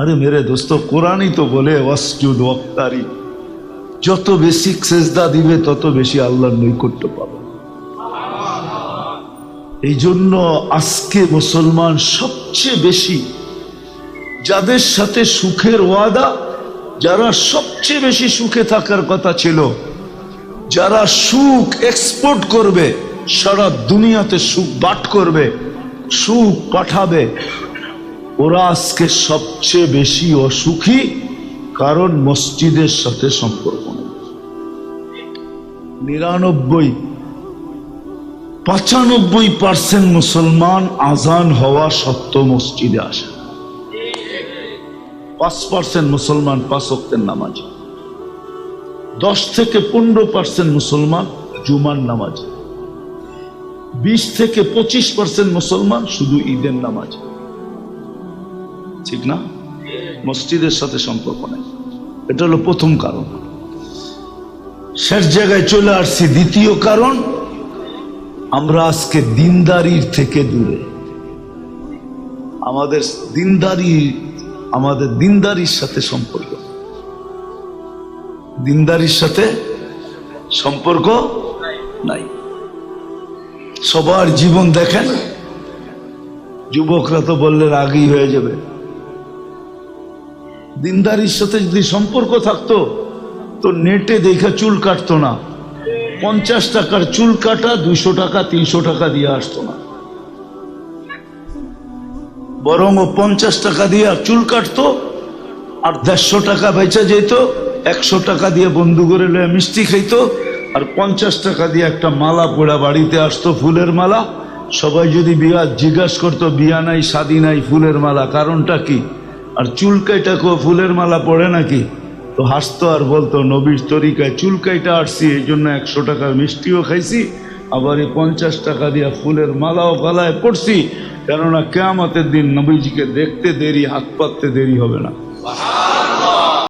আরে মেরে দোস্ত, কোরআনই তো বলে, ওয়াসজুদ ওয়াক্তারি। যত বেশি সেজদা দিবে, তত বেশি আল্লাহর নৈকট্য পাবে। এই জন্য আজকে মুসলমান সবচেয়ে বেশি যাদের সাথে সুখের ওয়াদা, যারা সবচেয়ে বেশি সুখে থাকার কথা ছিল, যারা সুখ এক্সপোর্ট করবে, সারা দুনিয়াতে সুখ বাট করবে, সুখ পাঠাবে ওরা আজকে সবচেয়ে বেশি অসুখী কারণ মসজিদের সাথে সম্পর্ক নিরানব্বই, পঁচানব্বই পার্সেন্ট মুসলমান আজান হওয়া সত্ত্বেও মসজিদে আসে পাঁচ পার্সেন্ট মুসলমান পাঁচ অক্টের নামাজ। দশ থেকে পনেরো পার্সেন্ট মুসলমান জুমার নামাজ। বিশ থেকে পঁচিশ পার্সেন্ট মুসলমান শুধু ঈদের নামাজ। ঠিক না? মসজিদের সাথে সম্পর্ক নেই। এটা হলো প্রথম কারণ। শেষ জায়গায় চলে আসছি দ্বিতীয় কারণ, আমরা আজকে দিনদারির থেকে দূরে। আমাদের দিনদারি, আমাদের দিনদারির সাথে সম্পর্ক। দিনদারির সাথে সম্পর্ক নাই। সবার জীবন দেখেন, যুবকরা তো বললে আগেই হয়ে যাবে। দিনদারির সাথে যদি সম্পর্ক থাকতো, তো নেটে দেখা চুল কাটতো না। পঞ্চাশ টাকার চুল কাটা, দুইশো টাকা, তিনশো টাকা দিয়ে আসতো না। বরং ও পঞ্চাশ টাকা দিয়ে আর চুল কাটতো, আর দেড়শো টাকা বেচা যেত, একশো টাকা দিয়ে বন্ধু করে লয়ে মিষ্টি খাইতো, আর পঞ্চাশ টাকা দিয়ে একটা মালা পোড়া বাড়িতে আসতো, ফুলের মালা। সবাই যদি বিয়া জিজ্ঞাসা করতো, বিয়া নাই, শাদি নাই, ফুলের মালা, কারণটা কি? আর চুলকাইটা কো ফুলের মালা পড়ে নাকি? তো হাসতো আর বলতো, নবীর তরিকায় চুলকাইটা আসছি এই জন্য একশো টাকার মিষ্টিও খাইছি, আবার এই পঞ্চাশ টাকা দিয়ে ফুলের মালাও গলায় পড়ছি, কেননা কেয়ামতের দিন নবীজিকে দেখতে দেরি, হাত পাততে দেরি হবে না।